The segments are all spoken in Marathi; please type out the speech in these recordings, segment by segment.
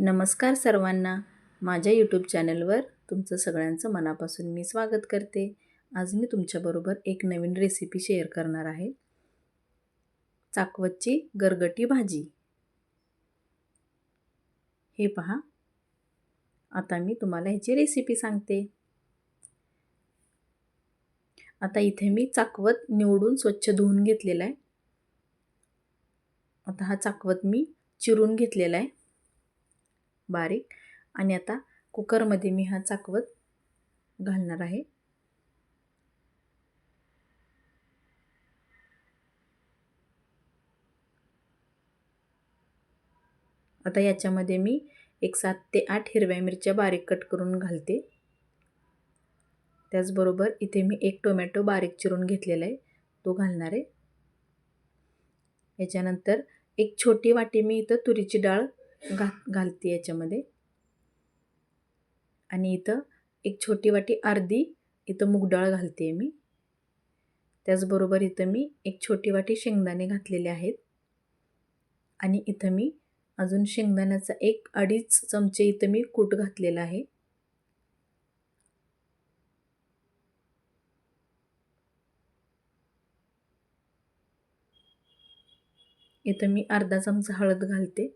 नमस्कार सर्वांना. माझ्या यूट्यूब चॅनलवर तुमचं सगळ्यांचं मनापासून मी स्वागत करते. आज मी तुमच्याबरोबर एक नवीन रेसिपी शेअर करणार आहे. चाकवतची गरगटी भाजी. हे पहा. आता मी तुम्हाला ह्याची रेसिपी सांगते. आता इथे मी चाकवत निवडून स्वच्छ धुवून घेतलेला आहे. आता हा चाकवत मी चिरून घेतलेला आहे. बारीक. आणि आता कुकरमध्ये मी हा चाकवत घालणार आहे. आता याच्यामध्ये मी एक सात ते आठ हिरव्या मिरच्या बारीक कट करून घालते. त्याचबरोबर इथे मी एक टोमॅटो बारीक चिरून घेतलेला आहे. तो घालणार आहे. याच्यानंतर एक छोटी वाटी मी इथं तुरीची डाळ घा घालते याच्यामध्ये. आणि इथं एक छोटी वाटी अर्धी इथं मुगडाळ घालते मी. त्याचबरोबर इथं मी एक छोटी वाटी शेंगदाणे घातलेले आहेत. आणि इथं मी अजून शेंगदाण्याचा एक अडीच चमचे इथं मी कूट घातलेला आहे. इथं मी अर्धा चमचा हळद घालते.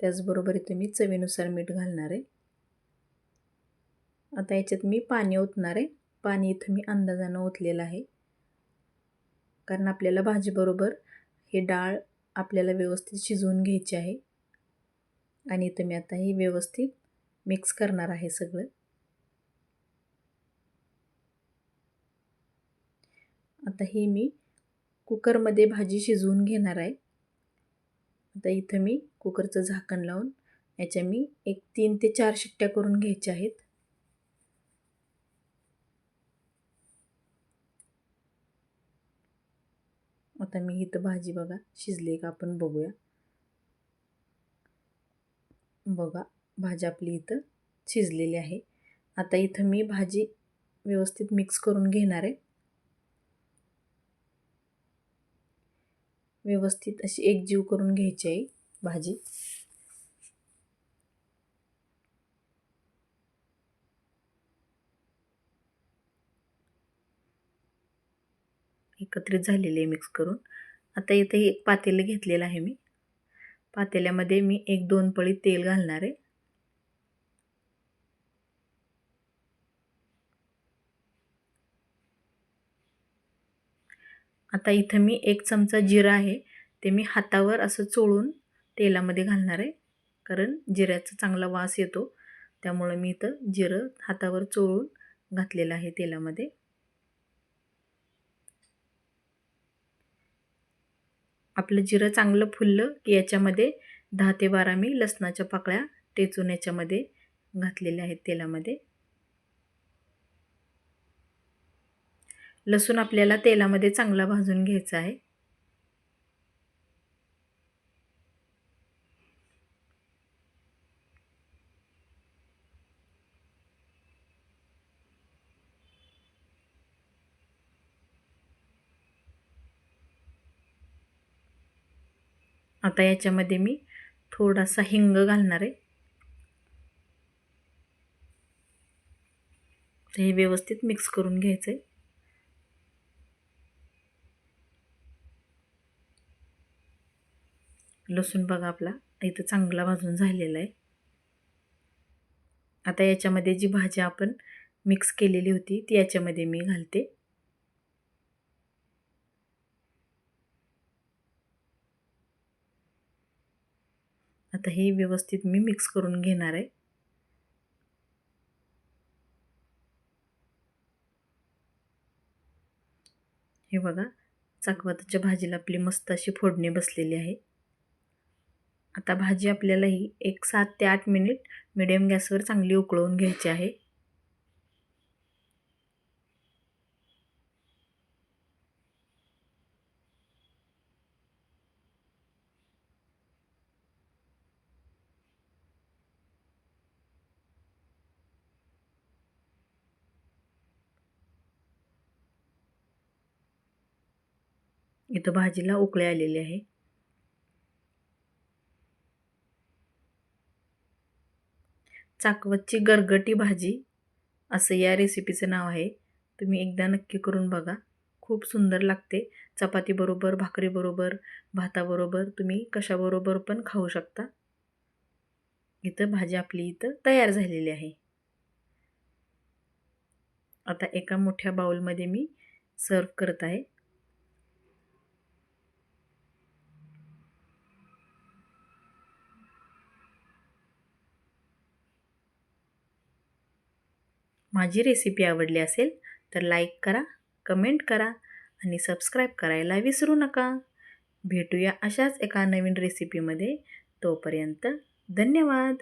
त्याचबरोबर इथे मी चवीनुसार मीठ घालणार आहे. आता याच्यात मी पाणी ओतणार आहे. पाणी इथं मी अंदाजानं ओतलेलं आहे. कारण आपल्याला भाजीबरोबर हे डाळ आपल्याला व्यवस्थित शिजवून घ्यायची आहे. आणि इथं मी आता ही व्यवस्थित मिक्स करणार आहे सगळं. आता ही मी कुकरमध्ये भाजी शिजवून घेणार आहे. आता इथं मी कुकरचं झाकण लावून याच्या मी एक तीन ते चार शिट्ट्या करून घ्यायच्या आहेत. आता मी इथं भाजी बघा शिजली का आपण बघूया. बघा भाजी आपली इथं शिजलेली आहे. आता इथं मी भाजी व्यवस्थित मिक्स करून घेणार आहे. व्यवस्थित अशी एकजीव करून घ्यायची आहे भाजी. एकत्रित झालेले आहे मिक्स करून. आता इथे एक पातेलं घेतलेलं आहे मी. पातेल्यामध्ये मी एक दोन पळी तेल घालणार आहे. आता इथं मी एक चमचा जिरा आहे ते मी हातावर असं चोळून तेलामध्ये घालणार आहे. कारण जिऱ्याचा चांगला वास येतो. त्यामुळं मी इथं जिरं हातावर चोळून घातलेलं आहे तेलामध्ये. आपलं जिरं चांगलं फुललं की याच्यामध्ये दहा ते बारा मी लसणाच्या पाकळ्या टेचून याच्यामध्ये घातलेल्या आहेत तेलामध्ये. लसूण आपल्याला तेलामध्ये चांगला भाजून घ्यायचा आहे. आता याच्यामध्ये मी थोडासा हिंग घालणार आहे. हे व्यवस्थित मिक्स करून घ्यायचं आहे लसूण बघा आपला इथं चांगला भाजून झालेला आहे. आता याच्यामध्ये जी भाजी आपण मिक्स केलेली होती ती याच्यामध्ये मी घालते. आता हे व्यवस्थित मी मिक्स करून घेणार आहे. हे बघा चाकवाताच्या भाजीला आपली मस्त अशी फोडणी बसलेली आहे. आता भाजी आपल्याला ही एक सात ते आठ मिनिट मिडियम गॅसवर चांगली उकळवून घ्यायची आहे. इथं भाजीला उकळे आलेले आहे. चाकवतची गरगटी भाजी असं या रेसिपीचं नाव आहे. तुम्ही एकदा नक्की करून बघा. खूप सुंदर लागते. चपातीबरोबर भाकरीबरोबर भाताबरोबर तुम्ही कशाबरोबर पण खाऊ शकता. इथं भाजी आपली इथं तयार झालेली आहे. आता एका मोठ्या बाउलमध्ये मी सर्व करत आहे. माझी रेसिपी आवडली असेल तर लाईक करा कमेंट करा आणि सबस्क्राईब करायला विसरू नका. भेटूया अशाच एका नवीन रेसिपीमध्ये तोपर्यंत धन्यवाद.